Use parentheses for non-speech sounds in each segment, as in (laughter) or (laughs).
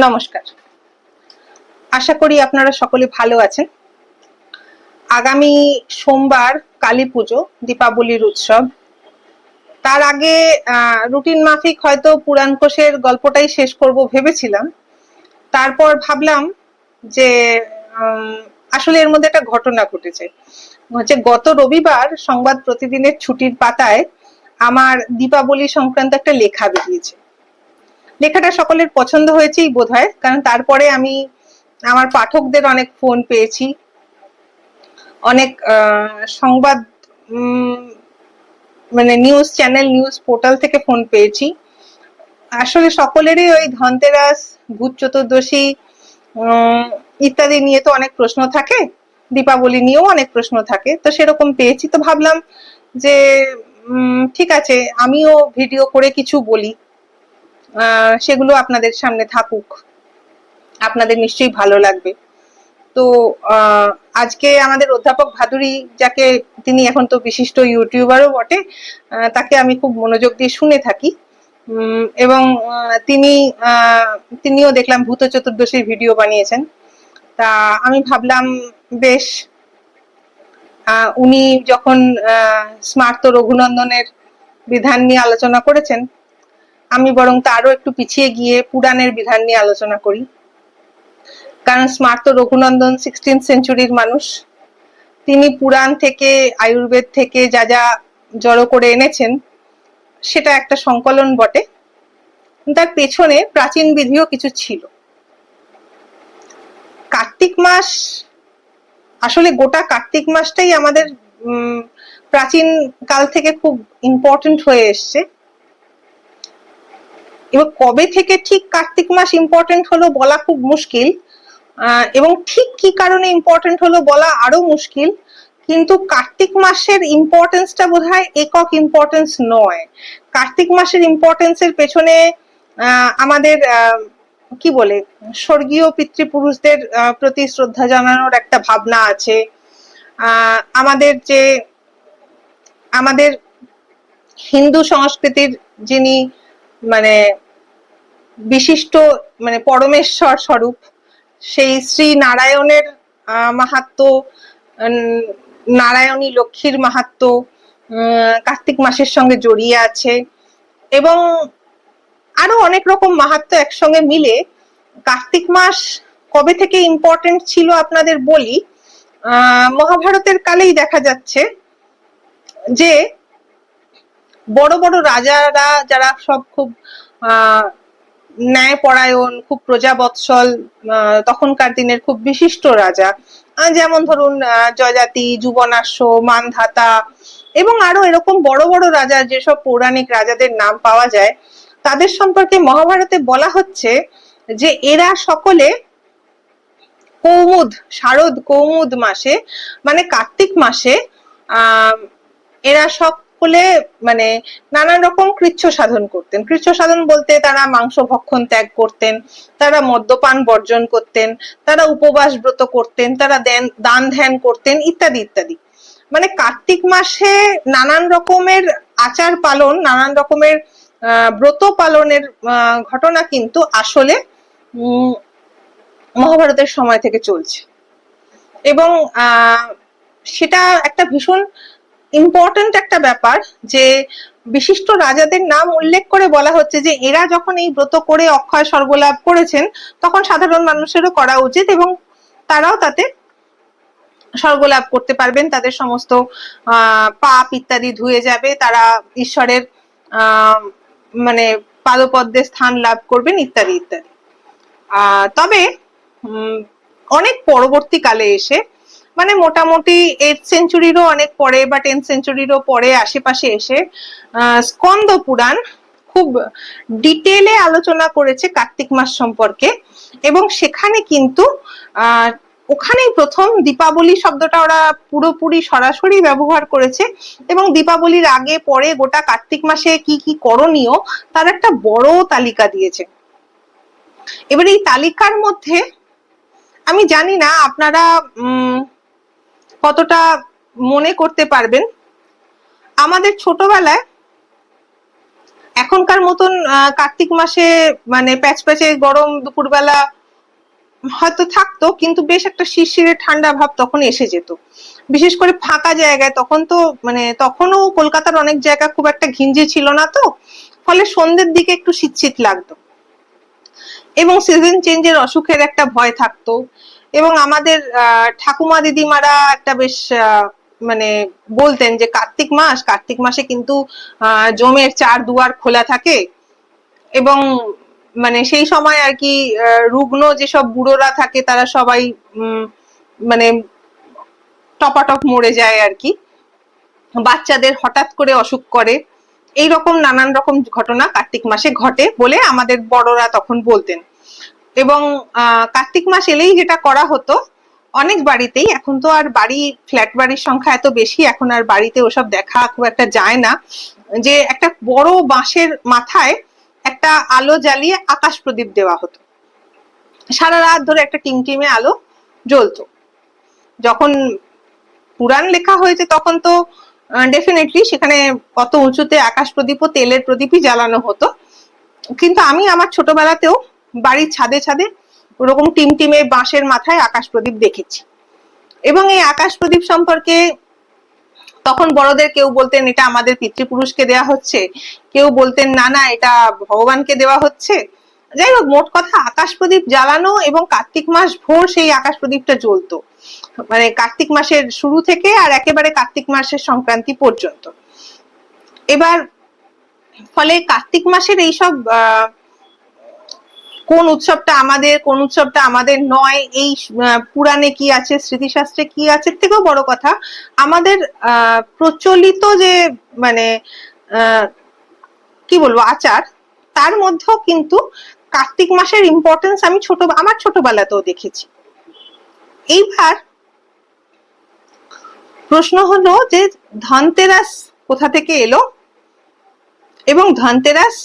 নমস্কার। আশা করি আপনারা সকলে ভালো আছেন। আগামী সোমবার কালী পুজো, দীপাবলির উৎসব। তার আগে রুটিন মাফিক হয়তো পুরাণ কোষের গল্পটাই শেষ করব ভেবেছিলাম। তারপর ভাবলাম যে আসলে এর মধ্যে একটা ঘটনা ঘটেছে। হচ্ছে গত রবিবার সংবাদ প্রতিদিনের ছুটির পাতায় আমার দীপাবলি সংক্রান্ত একটা লেখা বেরিয়েছে। লেখাটা সকলের পছন্দ হয়েছেই বোধ হয় কারণ তারপরে আমি আমার পাঠকদের অনেক ফোন পেয়েছি। অনেক সংবাদ মানে নিউজ চ্যানেল নিউজ পোর্টাল থেকে ফোন পেয়েছি। আসলে সকলেরই ওই ধনতেরাস, ভূত চতুর্দশী ইত্যাদি নিয়ে তো অনেক প্রশ্ন থাকে। দীপাবলি নিয়েও অনেক প্রশ্ন থাকে। তো সেরকম পেয়েছি। তো ভাবলাম যে ঠিক আছে, আমিও ভিডিও করে কিছু বলি। সেগুলো আপনাদের সামনে থাকুক। আপনাদের নিশ্চয়ই ভালো লাগবে। তো আজকে আমাদের অধ্যাপক ভাদুরী যাকে তিনি এখন তো বিশিষ্ট ইউটিউবারও বটে তাকে আমি খুব মনোযোগ দিয়ে শুনে থাকি। এবং তিনি তিনিও দেখলাম ভূত চতুর্দশীর ভিডিও বানিয়েছেন। তা আমি ভাবলাম, বেশ উনি যখন স্মার্ত রঘুনন্দনের বিধান নিয়ে আলোচনা করেছেন আমি বরং তারও একটু পিছিয়ে গিয়ে পুরাণের বিধান নিয়ে আলোচনা করি। কারণ স্মার্ত রঘুনন্দন সিক্সটিন সেঞ্চুরির মানুষ। তিনি পুরাণ থেকে, আয়ুর্বেদ থেকে যা যা জড়ো করে এনেছেন, সেটা একটা সংকলন বটে। তার পেছনে প্রাচীন বিধিও কিছু ছিল। কার্তিক মাস, আসলে গোটা কার্তিক মাসটাই আমাদের প্রাচীন কাল থেকে খুব ইম্পর্টেন্ট হয়ে এসছে। এবার কবে থেকে ঠিক কার্তিক মাস ইম্পর্টেন্ট হলো বলা খুব মুশকিল এবং ঠিক কি কারণে ইম্পর্টেন্ট হলো বলা আরও মুশকিল, কিন্তু কার্তিক মাসের ইম্পর্টেন্সটা বোধ হয় একক ইম্পর্টেন্স নয়। কার্তিক মাসের ইম্পর্টেন্সের পেছনে আমাদের কি বলে, স্বর্গীয় পিতৃপুরুষদের প্রতি শ্রদ্ধা জানানোর একটা ভাবনা আছে। আমাদের যে, আমাদের হিন্দু সংস্কৃতির যিনি মানে বিশিষ্ট মানে পরমেশ্বর স্বরূপ, সেই শ্রী নারায়ণের মাহাত্ম নারায়ণী লক্ষ্মীর মাহাত্ম কার্তিক মাসের সঙ্গে জড়িয়ে আছে এবং আরও অনেক রকম মাহাত্ম একসঙ্গে মিলে কার্তিক মাস কবে থেকে ইম্পর্টেন্ট ছিল আপনাদের বলি মহাভারতের কালেই দেখা যাচ্ছে যে বড় বড় রাজারা, যারা সব খুব আহ ন্যায়পরায়ণ, খুব প্রজাবৎসল তখনকার দিনের খুব বিশিষ্ট রাজা। যেমন ধরুন জয়জাতি, যুবনাশ্য, মানধাতা এবং আরও এরকম বড় বড় রাজা, যেসব পৌরাণিক রাজাদের নাম পাওয়া যায়, তাদের সম্পর্কে মহাভারতে বলা হচ্ছে যে এরা সকলে কৌমুদ, শারদ কৌমুদ মাসে মানে কার্তিক মাসে এরা সকলে মানে নানান রকম কৃচ্ছ সাধন করতেন। কৃচ্ছ সাধন বলতে তারা মাংস ভক্ষণ ত্যাগ করতেন তারা মদ্যপান বর্জন করতেন তারা উপবাস ব্রত করতেন তারা দান ধ্যান করতেন ইত্যাদি ইত্যাদি। মানে কার্তিক মাসে নানান রকমের আচার পালন নানান রকমের আহ, ব্রত পালনের আহ, ঘটনা কিন্তু আসলে মহাভারতের সময় থেকে চলছে। এবং আহ, সেটা একটা ভীষণ ইম্পর্ট্যান্ট একটা ব্যাপার যে বিশিষ্ট রাজাদের নাম উল্লেখ করে বলা হচ্ছে যে এরা যখন এই ব্রত করে অক্ষয় স্বর্গলাভ করেছেন, তখন সাধারণ মানুষেরও করা উচিত এবং তারাও তাতে স্বর্গলাভ করতে পারবেন। তাদের সমস্ত পাপ ইত্যাদি ধুয়ে যাবে। তারা ঈশ্বরের মানে পাদপদ্মে স্থান লাভ করবেন ইত্যাদি ইত্যাদি। তবে অনেক পরবর্তীকালে এসে মানে মোটামুটি এইট সেঞ্চুরিরও অনেক পরে বা টেন সেঞ্চুরিরও পরে আশেপাশে এসে স্কন্দ পুরাণ খুব ডিটেলে আলোচনা করেছে কার্তিক মাস সম্পর্কে এবং সেখানে কিন্তু ওখানেই প্রথম দীপাবলি শব্দটা ওরা পুরোপুরি সরাসরি ব্যবহার করেছে এবং দীপাবলির আগে, পরে গোটা কার্তিক মাসে কি কি করণীয় তার একটা বড় তালিকা দিয়েছে। এবার এই তালিকার মধ্যে আমি জানি না, আপনারা কতটা মনে করতে পারবেন? আমাদের ছোটবেলায় এখনকার মতন কার্তিক মাসে মানে প্যাচ প্যাচে গরম দুপুরবেলা হয়তো থাকতো, কিন্তু বেশ একটা শিরশিরে ঠান্ডা ভাব তখন এসে যেত। বিশেষ করে ফাঁকা জায়গায় তখন তো মানে তখনও কলকাতার অনেক জায়গা খুব একটা ঘিঞ্জি ছিল না তো, ফলে সন্ধ্যের দিকে একটু শীত শীত লাগতো। এবং সিজন চেঞ্জের অসুখের একটা ভয় থাকতো। এবং আমাদের ঠাকুমা দিদিমারা একটা বেশ মানে বলতেন যে কার্তিক মাস, কার্তিক মাসে কিন্তু জমের চার দুয়ার খোলা থাকে। এবং মানে সেই সময় আর কি রুগ্ন যেসব বুড়োরা থাকে তারা সবাই মানে টপাটপ মরে যায় আর কি। বাচ্চাদের হঠাৎ করে অসুখ করে। এই রকম নানান রকম ঘটনা কার্তিক মাসে ঘটে বলে আমাদের বড়রা তখন বলতেন। এবং কার্তিক মাস এলেই যেটা করা হতো, অনেক বাড়িতেই, এখন তো আর বাড়ি, ফ্ল্যাট বাড়ির সংখ্যা এত বেশি, এখন আর বাড়িতে ওসব দেখা খুব একটা যায় না, যে একটা বড় বাঁশের মাথায় একটা আলো জ্বালিয়ে আকাশ প্রদীপ দেওয়া হতো। সারা রাত ধরে একটা টিমটিমে আলো জ্বলতো। যখন পুরাণ লেখা হয়েছে, তখন তো ডেফিনেটলি সেখানে কত উঁচুতে আকাশ প্রদীপ ও তেলের প্রদীপই জ্বালানো হতো। কিন্তু আমি আমার ছোটবেলাতেও বাড়ির ছাদে ছাদে ওরকম টিমটিমে বাঁশের মাথায় আকাশ প্রদীপ দেখেছি। এবং এই আকাশ প্রদীপ সম্পর্কে তখন বড়দের কেউ বলতেন এটা আমাদের পিতৃপুরুষকে দেওয়া হচ্ছে। কেউ বলতেন না না এটা ভগবানকে দেওয়া হচ্ছে। যাই হোক মোট কথা আকাশ প্রদীপ জ্বালানো এবং কার্তিক মাস ভোর সেই আকাশ প্রদীপটা জ্বলতো। মানে কার্তিক মাসের শুরু থেকে আর একেবারে কার্তিক মাসের সংক্রান্তি পর্যন্ত। এবার ফলে কার্তিক মাসের এইসব আহ, কোন উৎসবটা আমাদের, কোন উৎসবটা আমাদের নয়, এই পুরাণে কি আছে, স্মৃতিশাস্ত্রে কি আছে থেকেও বড় কথা, আমাদের প্রচলিত যে মানে কি বলব, আচার, তার মধ্যেও কিন্তু কার্তিক মাসের ইম্পর্টেন্স আমি ছোট, আমার ছোটবেলাতেও দেখেছি। এইবার প্রশ্ন হলো যে ধনতেরাস কোথা থেকে এলো? এবং ধনতেরাস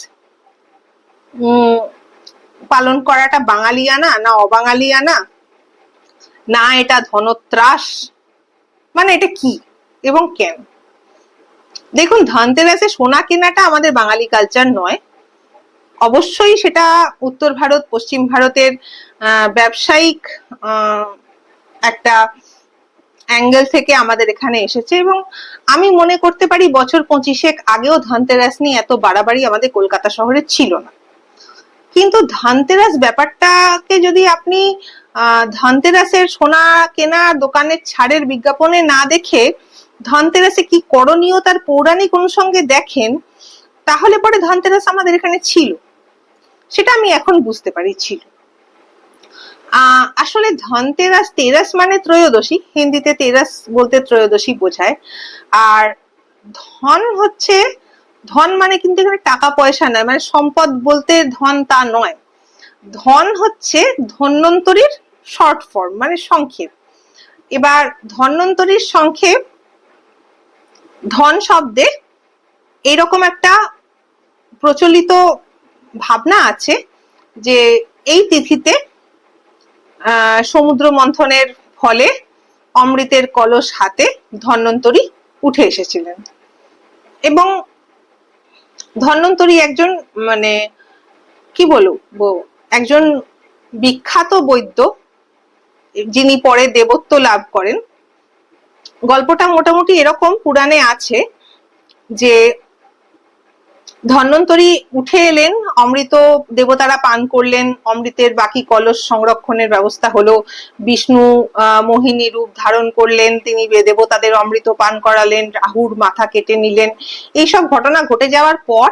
পালন করাটা বাঙালিয়ানা না অবাঙালিয়ানা না? এটা ধনত্রাস। মানে এটা কি এবং কেন? দেখুন, ধনতেরাসে সোনা কেনাটা আমাদের বাঙালি কালচার নয়। অবশ্যই সেটা উত্তর ভারত, পশ্চিম ভারতের ব্যবসায়িক একটা অ্যাঙ্গেল থেকে আমাদের এখানে এসেছে এবং আমি মনে করতে পারি বছর পঁচিশেক আগেও ধনতেরাস নিয়ে এত বাড়াবাড়ি আমাদের কলকাতা শহরে ছিল না। কিন্তু ধনতেরাস ব্যাপারটাকে যদি আপনি আহ, ধনতেরাসের সোনা কেনা দোকানের ছাড়ের বিজ্ঞাপনে না দেখে ধনতেরাসে কি করণীয় তার পৌরাণিক অনুষঙ্গে দেখেন তাহলে পরে ধনতেরাস আমাদের এখানে ছিল। সেটা আমি এখন বুঝতে পারি ছিল। আসলে ধনতেরাস তেরাস মানে ত্রয়োদশী হিন্দিতে তেরাস বলতে ত্রয়োদশী বোঝায়। আর ধন হচ্ছে ধন মানে কিন্তু এখানে টাকা পয়সা নয় মানে সম্পদ বলতে ধন তা নয়। ধন হচ্ছে ধন্বন্তরীর শর্ট ফর্ম মানে সংক্ষেপ। এবার ধন্বন্তরীর সংক্ষেপ, ধন শব্দে এরকম একটা প্রচলিত ভাবনা আছে যে এই তিথিতে সমুদ্র মন্থনের ফলে অমৃতের কলস হাতে ধন্বন্তরী উঠে এসেছিলেন। এবং ধন্বন্তরী একজন মানে কি বলব, একজন বিখ্যাত বৈদ্য, যিনি পরে দেবত্ব লাভ করেন। গল্পটা মোটামুটি এরকম, পুরাণে আছে যে ধন্বন্তরী উঠে এলেন, অমৃত দেবতারা পান করলেন, অমৃতের বাকি কলস সংরক্ষণের ব্যবস্থা হলো। বিষ্ণু মোহিনী রূপ ধারণ করলেন, তিনি দেবতাদের অমৃত পান করালেন, রাহুর মাথা কেটে নিলেন। এইসব ঘটনা ঘটে যাওয়ার পর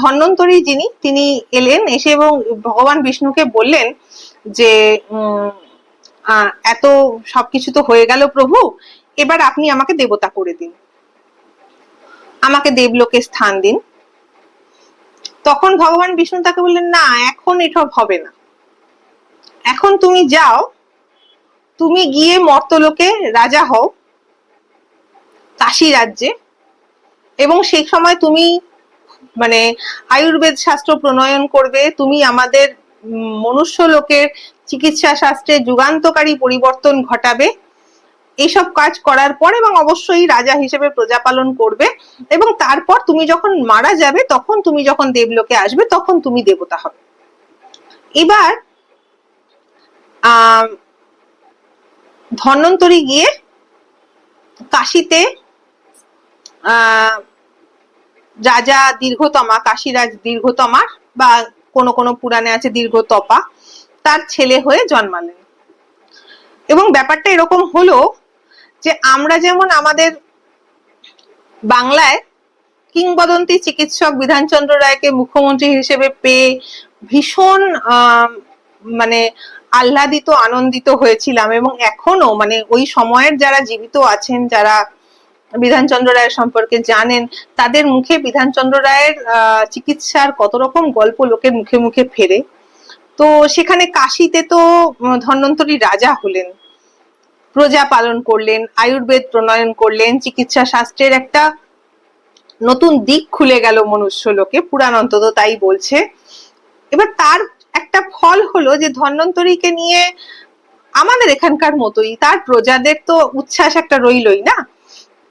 ধন্বন্তরী যিনি, তিনি এলেন, এসে এবং ভগবান বিষ্ণুকে বললেন যে এত সবকিছু তো হয়ে গেল প্রভু, এবার আপনি আমাকে দেবতা করে দিন। আমাকে দেবলোকে স্থান দিন। তখন ভগবান বিষ্ণু তাকে বললেন, না, এখন এসব হবে না। এখন তুমি যাও, তুমি গিয়ে মর্তলোকে রাজা হও, কাশী রাজ্যে। এবং সেই সময় তুমি মানে আয়ুর্বেদ শাস্ত্র প্রণয়ন করবে, তুমি আমাদের মনুষ্য লোকের চিকিৎসা শাস্ত্রে যুগান্তকারী পরিবর্তন ঘটাবে। এইসব কাজ করার পর এবং অবশ্যই রাজা হিসেবে প্রজা পালন করবে এবং তারপর তুমি যখন মারা যাবে, তখন তুমি যখন দেবলোকে আসবে, তখন তুমি দেবতা হবে। এবার ধন্বন্তরী গিয়ে কাশিতে রাজা দীর্ঘতমা, কাশীরাজ দীর্ঘতমার বা কোনো কোনো পুরাণে আছে দীর্ঘতপা, তার ছেলে হয়ে জন্মালেন। এবং ব্যাপারটা এরকম হলো যে আমরা যেমন আমাদের বাংলায় কিংবদন্তি চিকিৎসক বিধানচন্দ্র রায়কে মুখ্যমন্ত্রী হিসেবে পেয়ে ভীষণ মানে আহ্লাদিত, আনন্দিত হয়েছিলাম এবং এখনও মানে ওই সময়ের যারা জীবিত আছেন, যারা বিধানচন্দ্র রায়ের সম্পর্কে জানেন, তাদের মুখে বিধানচন্দ্র রায়ের চিকিৎসার কত রকম গল্প লোকের মুখে মুখে ফেরে। তো সেখানে কাশিতে তো ধন্বন্তরী রাজা হলেন। প্রজা পালন করলেন, আয়ুর্বেদ প্রণয়ন করলেন, চিকিৎসা শাস্ত্রের একটা নতুন দিক খুলে গেল মনুষ্য লোকে পুরাণ অন্তত তাই বলছে। এবার তার একটা ফল হলো যে ধন্বন্তরীকে নিয়ে আমাদের এখানকার মতোই, তার প্রজাদের তো উচ্ছ্বাস একটা রইলই না?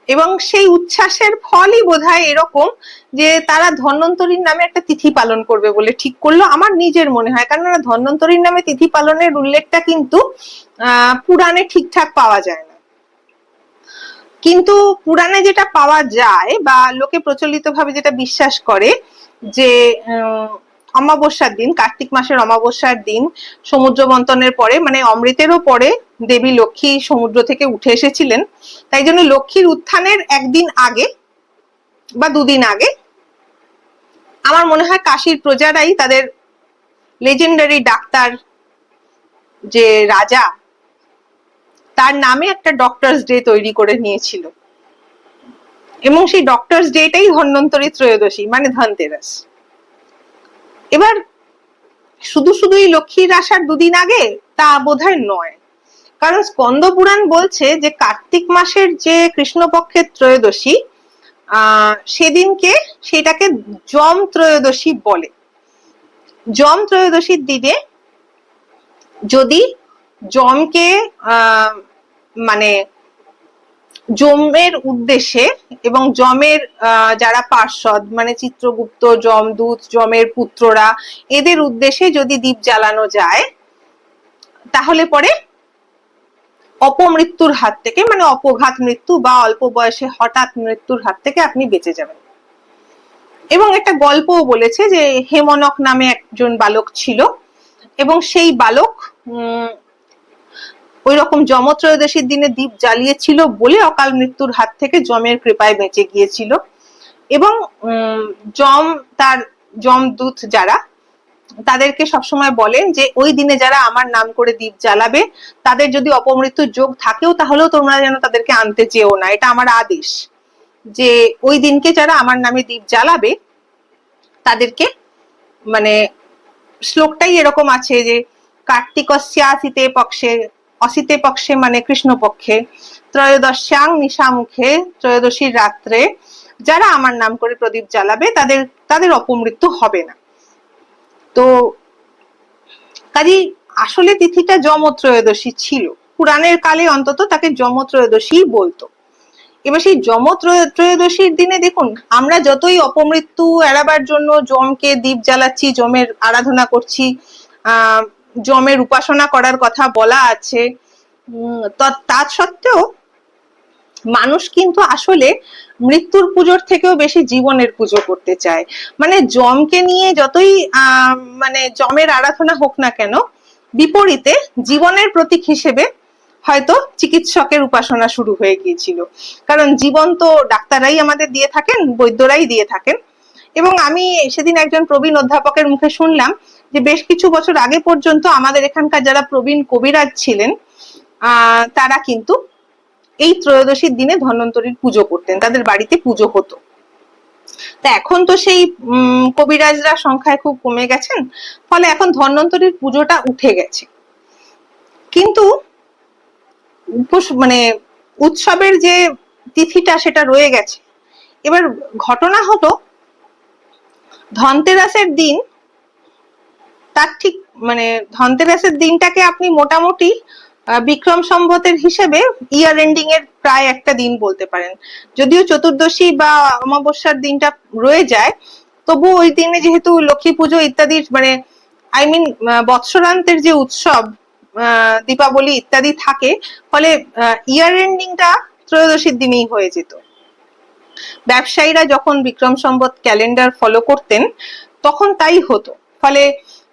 এবং সেই উচ্ছ্বাসের ফলই বোধহয় এরকম যে তারা ধন্বন্তরীর নামে একটা তিথি পালন করবে বলে ঠিক করল আমার নিজের মনে হয়। কেননা ধন্বন্তরীর নামে তিথি পালনের উল্লেখটা কিন্তু পুরাণে ঠিকঠাক পাওয়া যায় না। কিন্তু পুরাণে যেটা পাওয়া যায় বা লোকে প্রচলিত ভাবে যেটা বিশ্বাস করে যে অমাবস্যার দিন, কার্তিক মাসের অমাবস্যার দিন সমুদ্র মন্থনের পরে মানে অমৃতেরও পরে দেবী লক্ষ্মী সমুদ্র থেকে উঠে এসেছিলেন। তাই জন্য লক্ষ্মীর উত্থানের একদিন আগে বা দুদিন আগে আমার মনে হয় কাশীর প্রজারাই তাদের লেজেন্ডারি ডাক্তার যে রাজা, তার নামে একটা ডক্টরস ডে তৈরি করে নিয়েছিল। এবং সেই ডক্টরস ডেটাই ধন্বন্তরী ত্রয়োদশী মানে ধনতেরাস। এবার শুধু শুধুই লক্ষ্মীর আসার দুদিন আগে তা বোধহয় নয়। কারণ স্কন্দ পুরাণ বলছে যে কার্তিক মাসের যে কৃষ্ণপক্ষের ত্রয়োদশী সেদিনকে সেটাকে যম ত্রয়োদশী বলে। যম ত্রয়োদশীর দিনে যদি যমকে মানে যমের উদ্দেশ্যে এবং আহ, যারা পার্ষদ মানে চিত্রগুপ্ত যমদূত যমের পুত্ররা এদের উদ্দেশ্যে যদি দীপ জ্বালানো যায় তাহলে পরে অপমৃত্যুর হাত থেকে মানে অপঘাত মৃত্যু বা অল্প বয়সে হঠাৎ মৃত্যুর হাত থেকে আপনি বেঁচে যাবেন। এবং একটা গল্পও বলেছে যে হেমনক নামে একজন বালক ছিল এবং সেই বালক ওই রকম যমত্রয়োদশীর দিনে দীপ জ্বালিয়েছিল বলে অকাল মৃত্যুর হাত থেকে যমের কৃপায় বেঁচে গিয়েছিল। এবং যম তার যমদূত যারা তাদেরকে সবসময় বলেন যে, ওই দিনে যারা আমার নাম করে দীপ জ্বালাবে, তাদের যদি অপমৃত্যু যোগ থাকেও, তাহলেও তোমরা যেন তাদেরকে আনতে চেও না। এটা আমার আদেশ। যে, ওই দিনকে যারা আমার নামে দীপ জ্বালাবে, তাদেরকে মানে শ্লোকটাই এরকম আছে যে, কার্তিকস্যাসিতে পক্ষে, অসিতে পক্ষে মানে কৃষ্ণ পক্ষে ত্রয়োদশ্যাং নিশামুখে, ত্রয়োদশীর রাত্রে যারা আমার নাম করে প্রদীপ জ্বালাবে, তাদের তাদের অপমৃত্যু হবে না। তো কাজী, আসলে তিথিটা যমত্রয়োদশী ছিল। পুরাণের কালে অন্তত তাকে যমত্রয়োদশী বলতো। এবার সেই যমত্রয়- ত্রয়োদশীর দিনে দেখুন, আমরা যতই অপমৃত্যু এড়াবার জন্য যমকে দীপ জ্বালাচ্ছি যমের আরাধনা করছি আহ যমের উপাসনা করার কথা বলা আছে তা সত্ত্বেও মানুষ কিন্তু আসলে মৃত্যুর পুজোর থেকেও বেশি জীবনের পুজো করতে চায়। মানে যমকে নিয়ে যতই মানে যমের আরাধনা হোক না কেন, বিপরীতে জীবনের প্রতীক হিসেবে হয়তো চিকিৎসকের উপাসনা শুরু হয়ে গিয়েছিল। কারণ জীবন তো ডাক্তাররাই আমাদের দিয়ে থাকেন, বৈদ্যরাই দিয়ে থাকেন। এবং আমি সেদিন একজন প্রবীণ অধ্যাপকের মুখে শুনলাম যে বেশ কিছু বছর আগে পর্যন্ত আমাদের এখানকার যারা প্রবীণ কবিরাজ ছিলেন তারা কিন্তু এই ত্রয়োদশীর দিনে ধন্বন্তরীর পুজো করতেন, তাদের বাড়িতে পুজো হতো। তা এখন তো সেই কবিরাজরা সংখ্যায় খুব কমে গেছেন, ফলে এখন ধন্বন্তরীর পুজোটা উঠে গেছে। কিন্তু মানে উৎসবের যে তিথিটা সেটা রয়ে গেছে। এবার ঘটনা হলো, ধনতেরাসের দিন, তার ঠিক মানে ধনতেরাসের দিনটাকে আপনি মোটামুটি বিক্রম সম্ভতের হিসেবে ইয়ার এন্ডিং এর প্রায় একটা দিন বলতে পারেন। যদিও চতুর্দশী বা অমাবস্যার দিনটা রয়ে যায় তবু ওই দিনে যেহেতু লক্ষ্মী পুজো ইত্যাদির মানে আই মিন বৎসরান্তের যে উৎসব দীপাবলি ইত্যাদি থাকে, ফলে ইয়ার এন্ডিংটা ত্রয়োদশীর দিনেই হয়ে যেত। ব্যবসায়ীরা যখন বিক্রম সম্বত ক্যালেন্ডার ফলো করতেন, তখন তাই হতো। ফলে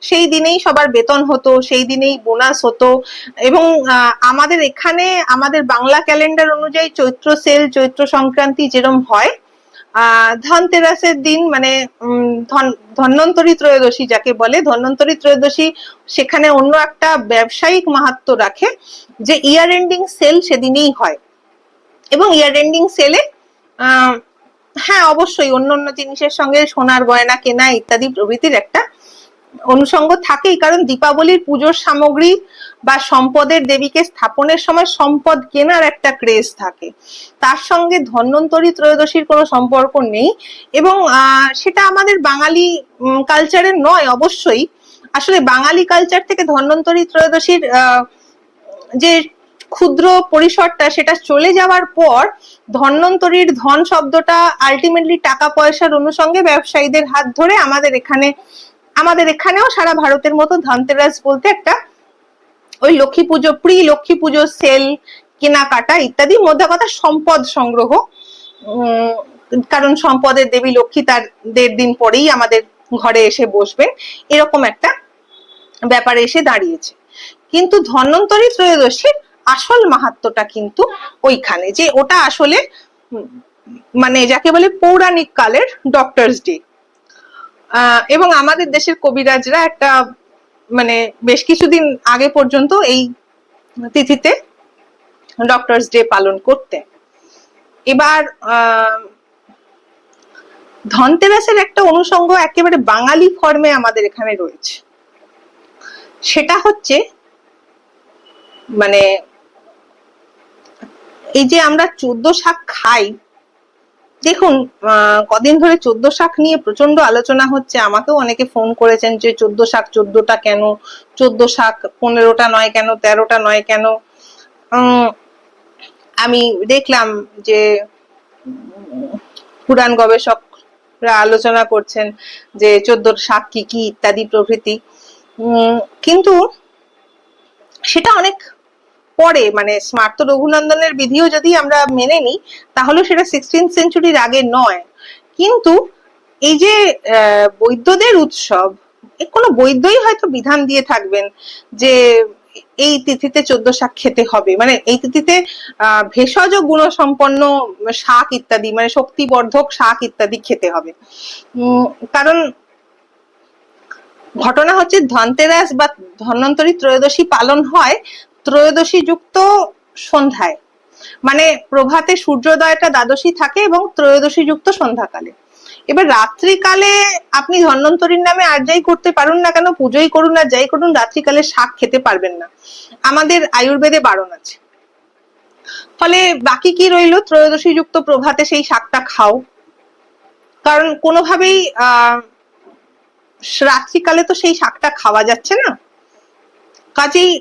সেই দিনেই সবার বেতন হতো সেই দিনেই বোনাস হতো এবং আমাদের এখানে আমাদের বাংলা ক্যালেন্ডার অনুযায়ী চৈত্র সেল চৈত্র সংক্রান্তি যেরম হয় ধনতেরাসের দিন মানে উম, ধন ধন্বন্তরী ত্রয়োদশী যাকে বলে ধন্বন্তরী ত্রয়োদশী সেখানে অন্য একটা ব্যবসায়িক মাহাত্ম রাখে যে ইয়ার এন্ডিং সেল সেদিনেই হয় এবং ইয়ার এন্ডিং সেলে হ্যাঁ অবশ্যই অন্য অন্য জিনিসের সঙ্গে সোনার গয়না কেনা ইত্যাদি প্রভৃতির একটা অনুষঙ্গ থাকেই, কারণ দীপাবলির পুজোর সামগ্রী বা সম্পদের দেবীকে স্থাপনের সময় সম্পদ কেনার একটা ক্রেজ থাকে। তার সঙ্গে ধন্বন্তরী ত্রয়োদশীর কোনো সম্পর্ক নেই এবং সেটা আমাদের বাঙালি কালচারের নয় অবশ্যই। আসলে বাঙালি কালচার থেকে ধন্বন্তরী ত্রয়োদশীর যে ক্ষুদ্র পরিসরটা, সেটা চলে যাওয়ার পর ধন্বন্তরীর ধন শব্দটা আলটিমেটলি টাকা পয়সার অনুষঙ্গে ব্যবসায়ীদের হাত ধরে আমাদের এখানে আমাদের এখানেও সারা ভারতের মতো ধনতেরাস বলতে একটা ওই লক্ষ্মী পুজো, প্রি লক্ষ্মী পুজো, সেল, কেনাকাটা ইত্যাদি মধ্যে কথা সম্পদ সংগ্রহ। কারণ সম্পদের দেবী লক্ষ্মী তার দেড় দিন পরেই আমাদের ঘরে এসে বসবেন। এরকম একটা ব্যাপারে এসে দাঁড়িয়েছে। কিন্তু ধন্বন্তরী ত্রয়োদশীর আসল মাহাত্মটা কিন্তু ওইখানে যে ওটা আসলে মানে যাকে বলে পৌরাণিক কালের ডক্টরস ডে এবং আমাদের দেশের কবিরাজরা একটা মানে বেশ কিছুদিন আগে পর্যন্ত এই তিথিতে ডক্টরস ডে পালন করতে এবার ধনতেরাসের একটা অনুষঙ্গ একেবারে বাঙালি ফর্মে আমাদের এখানে রয়েছে। সেটা হচ্ছে মানে এই যে আমরা চোদ্দ শাক খাই দেখুন কদিন ধরে চোদ্দ শাক নিয়ে প্রচণ্ড আলোচনা হচ্ছে। আমাকেও অনেকে ফোন করেছেন যে, চোদ্দ শাক চোদ্দটা কেন? চোদ্দ শাক পনেরোটা নয় কেন? তেরোটা নয় কেন? আমি দেখলাম যে, পুরাণ গবেষকরা আলোচনা করছেন যে, চোদ্দ শাক কি কি ইত্যাদি প্রভৃতি। কিন্তু সেটা অনেক পরে মানে স্মার্ত রঘুনন্দনের বিধিও যদি আমরা মেনে নিই, তাহলে সেটা সিক্সটিন সেঞ্চুরির আগে নয়। কিন্তু এই যে বৈদ্যদের উৎসব কোনো বৈদ্যই হয়তো বিধান দিয়ে থাকবেন যে এই তিথিতে চোদ্দ শাক খেতে হবে। মানে এই তিথিতে ভেষজ গুণসম্পন্ন শাক ইত্যাদি মানে শক্তিবর্ধক শাক ইত্যাদি খেতে হবে। কারণ ঘটনা হচ্ছে ধনতেরাস বা ধন্বন্তরী ত্রয়োদশী পালন হয় ত্রয়োদশী যুক্ত সন্ধ্যায়। মানে প্রভাতে সূর্যোদয়টা দ্বাদশী থাকে এবং ত্রয়োদশী যুক্ত সন্ধ্যাকালে। এবার রাত্রিকালে আপনি ধন্বন্তরীর নামে আর যাই করতে পারুন না কেন, পুজোই করুন আর যাই করুন, রাত্রিকালে শাক খেতে পারবেন না। আমাদের আয়ুর্বেদে বারণ আছে। ফলে বাকি কি রইল? ত্রয়োদশী যুক্ত প্রভাতে সেই শাকটা খাও। কারণ কোনোভাবেই আহ রাত্রিকালে তো সেই শাকটা খাওয়া যাচ্ছে না। কাজেই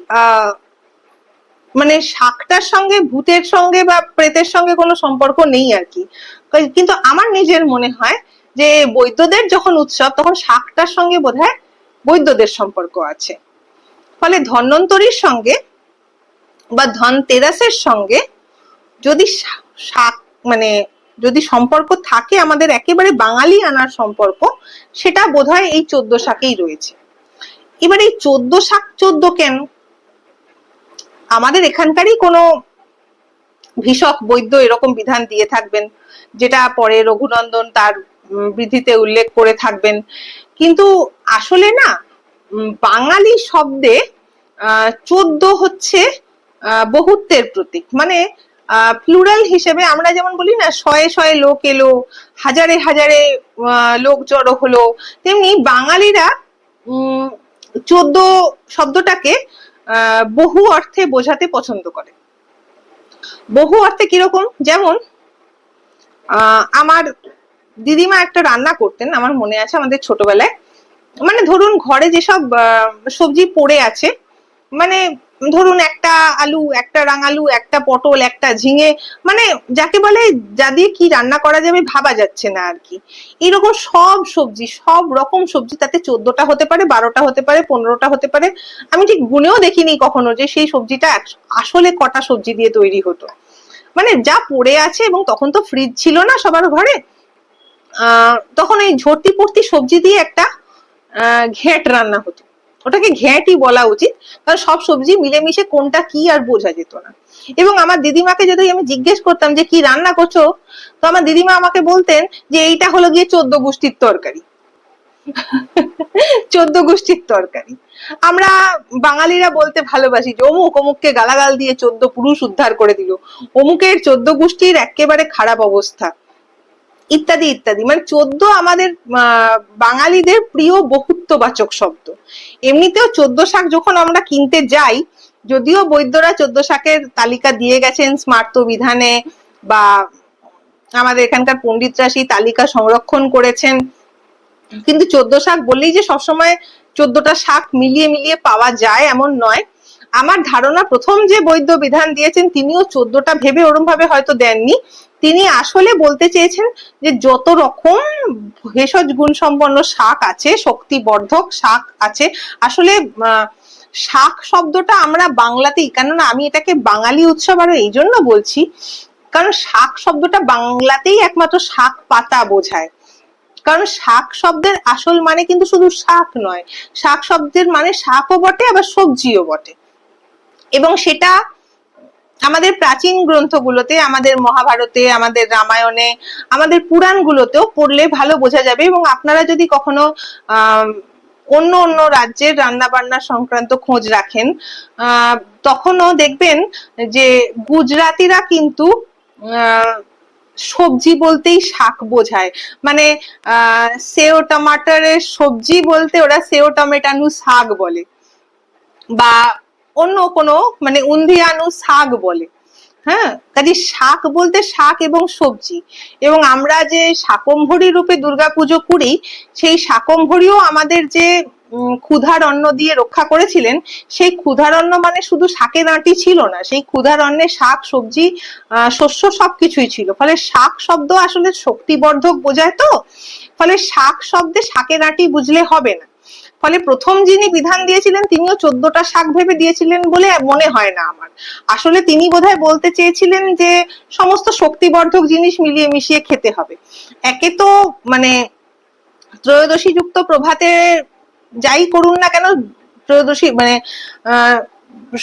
মানে শাকটার সঙ্গে, ভূতের সঙ্গে বা প্রেতের সঙ্গে কোনো সম্পর্ক নেই আর কি। কিন্তু আমার নিজের মনে হয় যে বৈদ্যদের যখন উৎসব, তখন শাকটার সঙ্গে বোধহয় বৈদ্যদের সম্পর্ক আছে। ফলে ধন্বন্তরীর সঙ্গে বা ধনতেরাসের সঙ্গে যদি শাক মানে যদি সম্পর্ক থাকে, আমাদের একেবারে বাঙালি আনার সম্পর্ক, সেটা বোধহয় এই চোদ্দ শাকেই রয়েছে। এবার এই চোদ্দ শাক চোদ্দ কেন? আমাদের এখানকারই কোনো ভীষক বৈদ্য এরকম বিধান দিয়ে থাকবেন যেটা পরে রঘুনন্দন তার বিধিতে উল্লেখ করে থাকবেন। কিন্তু আসলে না বাঙালি শব্দে চোদ্দ হচ্ছে বহুত্বের প্রতীক। মানে প্লুরাল হিসেবে আমরা যেমন বলি না শয়ে শয়ে লোক এলো হাজারে হাজারে লোক জড়ো হলো তেমনি বাঙালিরা চোদ্দ শব্দটাকে আহ, বহু অর্থে বোঝাতে পছন্দ করে। বহু অর্থে কীরকম? যেমন আমার দিদিমা একটা রান্না করতেন, আমার মনে আছে আমাদের ছোটবেলায়। মানে ধরুন, ঘরে যেসব সবজি পড়ে আছে মানে ধরুন একটা আলু, একটা রাঙালু, একটা পটল, একটা ঝিঙে মানে যাকে বলে যা দিয়ে কি রান্না করা যাবে ভাবা যাচ্ছে না আর কি। এরকম সব সবজি, সব রকম সবজি তাতে চোদ্দটা হতে পারে, বারোটা হতে পারে, পনেরোটা হতে পারে। আমি ঠিক গুনেও দেখিনি কখনো যে সেই সবজিটা আসলে কটা সবজি দিয়ে তৈরি হতো। মানে যা পড়ে আছে এবং তখন তো ফ্রিজ ছিল না সবার ঘরে তখন এই ঝর্তি পড়তি সবজি দিয়ে একটা ঘ্যাট রান্না হতো। ওটাকে ঘ্যাটই বলা উচিত, কারণ সব সবজি মিলেমিশে কোনটা কি আর বোঝা যেত না। এবং আমার দিদিমাকে যদি আমি জিজ্ঞেস করতাম যে, কি রান্না করছ? তো আমার দিদিমা আমাকে বলতেন যে, এইটা হলো গিয়ে চোদ্দ গোষ্ঠীর তরকারি। (laughs) চোদ্দ গোষ্ঠীর তরকারি। আমরা বাঙালিরা বলতে ভালোবাসি যে, অমুক, অমুককে গালাগাল দিয়ে চোদ্দ পুরুষ উদ্ধার করে দিল। অমুকের চোদ্দ গোষ্ঠীর একেবারে খারাপ অবস্থা। ইত্যাদি ইত্যাদি। মানে চোদ্দ আমাদের বাঙালিদের প্রিয় বহুত্ববাচক শব্দ। এমনিতেও চোদ্দ শাক যখন আমরা কিনতে যাই, যদিও বৈদ্যরা চোদ্দ শাকের তালিকা দিয়ে গেছেন স্মার্ত বিধানে, বা আমাদের এখানকার পণ্ডিতরা সেই তালিকা সংরক্ষণ করেছেন। কিন্তু চোদ্দ শাক বললেই যে সবসময় চোদ্দটা শাক মিলিয়ে মিলিয়ে পাওয়া যায় এমন নয়। আমার ধারণা প্রথম যে বৈদ্য বিধান দিয়েছেন, তিনিও চোদ্দটা ভেবে ওরম ভাবে হয়তো দেননি। তিনি আসলে বলতে চেয়েছেন যে যত রকম ভেষজ গুণ সম্পন্ন শাক আছে, শক্তিবর্ধক শাক আছে, আসলে শাক শব্দটা আমরা বাংলাতেই, কেননা আমি এটাকে বাঙালি উৎসব আরও এই জন্য বলছি, কারণ শাক শব্দটা বাংলাতেই একমাত্র শাক পাতা বোঝায়। কারণ শাক শব্দের আসল মানে কিন্তু শুধু শাক নয়, শাক শব্দের মানে শাকও বটে, আবার সবজিও বটে। এবং সেটা আমাদের প্রাচীন গ্রন্থগুলোতে, আমাদের মহাভারতে, আমাদের রামায়ণে, আমাদের পুরাণগুলোতেও পড়লে ভালো বোঝা যাবে এবং আপনারা যদি কখনো অন্য অন্য রাজ্যের রান্না বান্না সংক্রান্ত খোঁজ রাখেন তখনও দেখবেন যে গুজরাতিরা কিন্তু সবজি বলতেই শাক বোঝায়। মানে সেও টমাটারের সবজি বলতে ওরা সেও টমেটানু শাক বলে। বা অন্য কোনো মানে উন্ধিয়ানু শাক বলে। হ্যাঁ? কাজে শাক বলতে শাক এবং সবজি। এবং আমরা যে শাকম্ভরী রূপে দুর্গাপুজো করি, সেই শাকম্ভরীও আমাদের যে ক্ষুধার অন্ন দিয়ে রক্ষা করেছিলেন, সেই ক্ষুধার অন্ন মানে শুধু শাকের আঁটি ছিল না, সেই ক্ষুধার অন্নে শাক, সবজি শস্য সবকিছুই ছিল। ফলে শাক শব্দ আসলে শক্তিবর্ধক বোঝায় তো? ফলে শাক শব্দে শাকের আঁটি বুঝলে হবে না। ফলে প্রথম যিনি বিধান দিয়েছিলেন, তিনিও চোদ্দটা শাক ভেবে দিয়েছিলেন বলে মনে হয় না আমার। আসলে তিনি বোধহয় বলতে চেয়েছিলেন যে, সমস্ত শক্তিবর্ধক জিনিস মিলিয়ে মিশিয়ে খেতে হবে। একে তো মানে ত্রয়োদশী যুক্ত প্রভাতে যাই করুন না কেন, ত্রয়োদশী মানে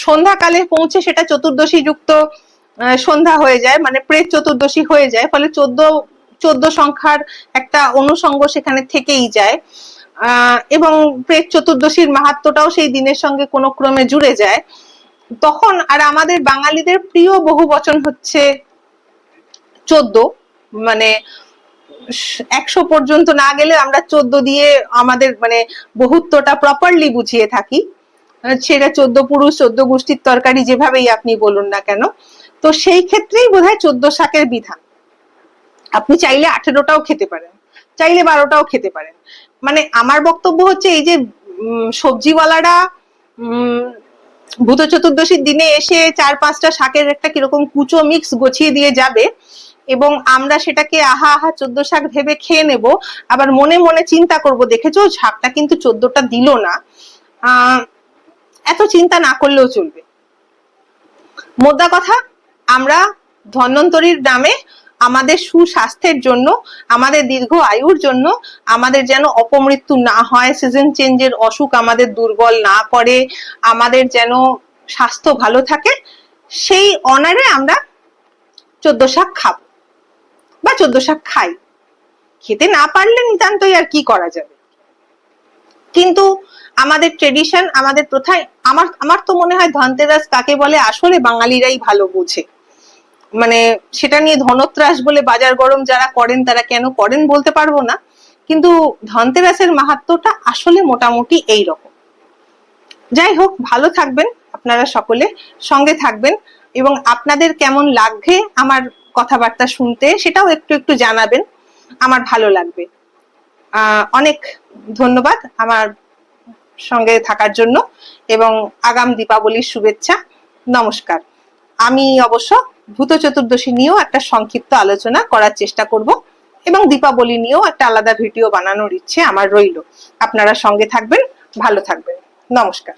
সন্ধ্যাকালে পৌঁছে সেটা চতুর্দশী যুক্ত সন্ধ্যা হয়ে যায় মানে প্রেত চতুর্দশী হয়ে যায়, ফলে চোদ্দ চোদ্দ সংখ্যার একটা অনুষঙ্গ সেখানে থেকেই যায়। এবং প্রেত চতুর্দশীর মাহাত্মটাও সেই দিনের সঙ্গে কোনো ক্রমে জুড়ে যায়। তখন আর আমাদের বাঙালিদের প্রিয় বহু বচন হচ্ছে চোদ্দ। মানে একশো পর্যন্ত না গেলে আমরা চোদ্দ দিয়ে আমাদের মানে বহুত্বটা প্রপারলি বুঝিয়ে থাকি। সেটা চোদ্দ, পুরুষ চোদ্দ, গোষ্ঠীর তরকারি যেভাবেই আপনি বলুন না কেন। তো সেই ক্ষেত্রেই বোধহয় চোদ্দ শাকের বিধান। আপনি চাইলে আঠেরোটাও খেতে পারেন, চাইলে বারোটাও খেতে পারেন। মানে আমার বক্তব্য হচ্ছে এই যে সবজিওয়ালারা ভূত চতুর্দশীর দিনে এসে চার পাঁচটা শাকের একটা কীরকম কুচো মিক্স গছিয়ে দিয়ে যাবে এবং আমরা সেটাকে আহা আহা চোদ্দ শাক ভেবে খেয়ে নেব। আবার মনে মনে চিন্তা করব, দেখেছ? শাকটা কিন্তু চোদ্দটা দিল না। এত চিন্তা না করলেও চলবে। মোদ্দা কথা, আমরা ধন্বন্তরীর নামে আমাদের সুস্বাস্থ্যের জন্য, আমাদের দীর্ঘ আয়ুর জন্য, আমাদের যেন অপমৃত্যু না হয় সিজন চেঞ্জের অসুখ আমাদের দুর্বল না করে, আমাদের যেন স্বাস্থ্য ভালো থাকে, সেই অনারে আমরা চোদ্দ শাক খাব বা চোদ্দ শাক খাই। খেতে না পারলে নিতান্তই আর কি করা যাবে? কিন্তু আমাদের ট্রেডিশন আমাদের প্রথায়, আমার আমার তো মনে হয় ধনতেরাস কাকে বলে? আসলে বাঙালিরাই ভালো বোঝে। মানে সেটা নিয়ে ধনত্রাস বলে বাজার গরম যারা করেন, তারা কেন করেন বলতে পারব না। কিন্তু ধনতেরাসের মাহাত্মটা আসলে মোটামুটি এই রকম যাই হোক, ভালো থাকবেন আপনারা সকলে, সঙ্গে থাকবেন এবং আপনাদের কেমন লাগবে আমার কথাবার্তা শুনতে সেটাও একটু একটু জানাবেন, আমার ভালো লাগবে। অনেক ধন্যবাদ আমার সঙ্গে থাকার জন্য এবং আগাম দীপাবলির শুভেচ্ছা। নমস্কার। আমি অবশ্য ভূত চতুর্দশী নিয়েও একটা সংক্ষিপ্ত আলোচনা করার চেষ্টা করব এবং দীপাবলি নিয়েও একটা আলাদা ভিডিও বানানোর ইচ্ছে আমার রইল। আপনারা সঙ্গে থাকবেন, ভালো থাকবেন। নমস্কার।